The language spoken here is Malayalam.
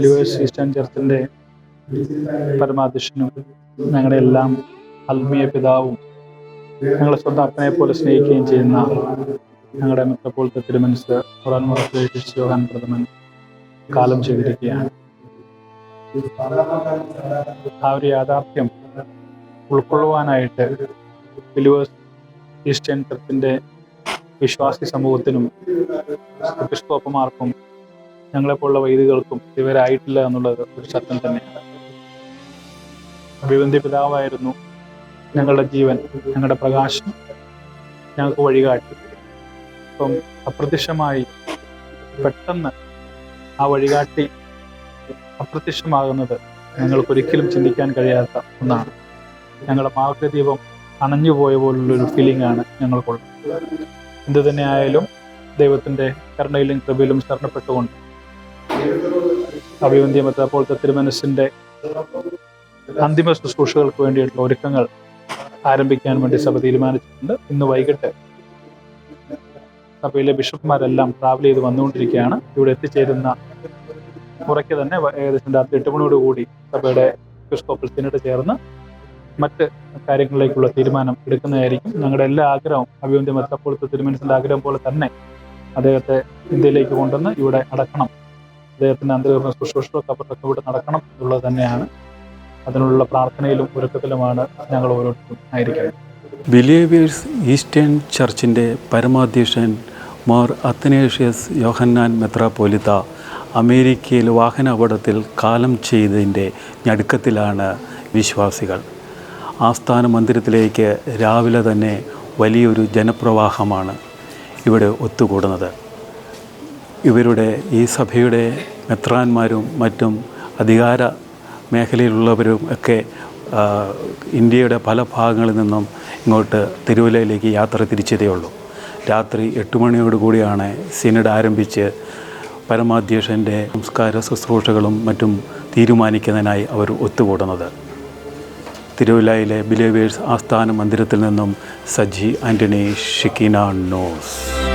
ബിലിവേഴ്സ് ഈസ്റ്റേൺ ചർച്ചിന്റെ പരമാധ്യക്ഷനും ഞങ്ങളുടെ എല്ലാം ആത്മീയ പിതാവും ഞങ്ങളെ സ്വന്തം അപ്പനെ പോലെ സ്നേഹിക്കുകയും ചെയ്യുന്ന ഞങ്ങളുടെ മെത്രപ്പോളത്തെ തിരുമനസ് ഖുറാൻ പ്രഥമൻ കാലം ചെയ്തിരിക്കുകയാണ്. ആ ഒരു യാഥാർത്ഥ്യം ഉൾക്കൊള്ളുവാനായിട്ട് ബിലിവേഴ്സ് ഈസ്റ്റേൺ ചർച്ചിന്റെ വിശ്വാസി സമൂഹത്തിനും എപ്പിസ്കോപ്പമാർക്കും ഞങ്ങളെപ്പോലുള്ള വൈദികൾക്കും ഇവരായിട്ടില്ല എന്നുള്ളത് ഒരു സത്യം തന്നെയാണ്. അഭിവന്തി പിതാവായിരുന്നു ഞങ്ങളുടെ ജീവൻ ഞങ്ങളുടെ പ്രകാശം. ഞങ്ങൾക്ക് വഴികാട്ടി. അപ്പം അപ്രത്യക്ഷമായി പെട്ടെന്ന് ആ വഴികാട്ടി അപ്രത്യക്ഷമാകുന്നത് ഞങ്ങൾക്കൊരിക്കലും ചിന്തിക്കാൻ കഴിയാത്ത ഒന്നാണ്. ഞങ്ങളുടെ മാർഗദീപം അണഞ്ഞു പോയ പോലുള്ളൊരു ഫീലിംഗ് ആണ് ഞങ്ങൾക്കുള്ളത്. എന്തു തന്നെ ആയാലും ദൈവത്തിന്റെ കരുണയിലും കൃപയിലും ശരണപ്പെട്ടുകൊണ്ട് അഭിവന്ധ്യ മെത്രാപ്പോളത്തെ തിരുമനസിന്റെ അന്തിമ ശുശ്രൂഷകൾക്ക് വേണ്ടിയിട്ടുള്ള ഒരുക്കങ്ങൾ ആരംഭിക്കാൻ വേണ്ടി സഭ തീരുമാനിച്ചിട്ടുണ്ട്. ഇന്ന് വൈകിട്ട് സഭയിലെ ബിഷപ്പ്മാരെല്ലാം ട്രാവൽ ചെയ്ത് വന്നുകൊണ്ടിരിക്കുകയാണ്. ഇവിടെ എത്തിച്ചേരുന്ന മുറയ്ക്ക് തന്നെ ഏകദേശം രാത്രി എട്ട് മണിയോട് കൂടി സഭയുടെ എപ്പിസ്കോപ്പൽ സിനഡ് ചേർന്ന് മറ്റ് കാര്യങ്ങളിലേക്കുള്ള തീരുമാനം എടുക്കുന്നതായിരിക്കും. ഞങ്ങളുടെ എല്ലാ ആഗ്രഹവും അഭിവന്ദ്യ മെത്രാപ്പോളത്തെ തിരുമനസിന്റെ ആഗ്രഹം പോലെ തന്നെ അദ്ദേഹത്തെ ഇന്ത്യയിലേക്ക് കൊണ്ടുവന്ന് ഇവിടെ അടക്കണം. അദ്ദേഹത്തിന്റെ അന്തർഗത ശുശ്രൂഷകളൊക്കെ അപ്പുറത്തൊക്കെ ഇവിടെ നടക്കണം എന്നുള്ളത് തന്നെയാണ്. അതിനുള്ള പ്രാർത്ഥനയിലും ഒരുക്കത്തിലുമാണ് ഞങ്ങൾ ഓരോരുത്തരും ആയിരിക്കുന്നത്. ബിലീവേഴ്സ് ഈസ്റ്റേൺ ചർച്ചിന്റെ പരമാധ്യക്ഷൻ മോർ അത്തനേഷ്യസ് യോഹന്നാൻ മെത്രാപോലിത്ത അമേരിക്കയിൽ വാഹന അപകടത്തിൽ കാലം ചെയ്തതിന്റെ ഞടുക്കത്തിലാണ് വിശ്വാസികൾ. ആസ്ഥാന മന്ദിരത്തിലേക്ക് രാവിലെ തന്നെ വലിയൊരു ജനപ്രവാഹമാണ് ഇവിടെ ഒത്തുകൂടുന്നത്. ഇവരുടെ ഈ സഭയുടെ മെത്രാന്മാരും മറ്റും അധികാര മേഖലയിലുള്ളവരും ഒക്കെ ഇന്ത്യയുടെ പല ഭാഗങ്ങളിൽ നിന്നും ഇങ്ങോട്ട് തിരുവല്ലയിലേക്ക് യാത്ര തിരിച്ചതേ ഉള്ളൂ. രാത്രി എട്ട് മണിയോടുകൂടിയാണ് സിനഡ് ആരംഭിച്ച് പരമാധ്യക്ഷന്റെ സംസ്കാര ശുശ്രൂഷകളും മറ്റും തീരുമാനിക്കുന്നതിനായി അവർ ഒത്തുകൂടുന്നത്. തിരുവല്ലയിലെ ബിലേവേഴ്സ് ആസ്ഥാന മന്ദിരത്തിൽ നിന്നും സജി ആന്റണി ഷിക്കിന നോസ്.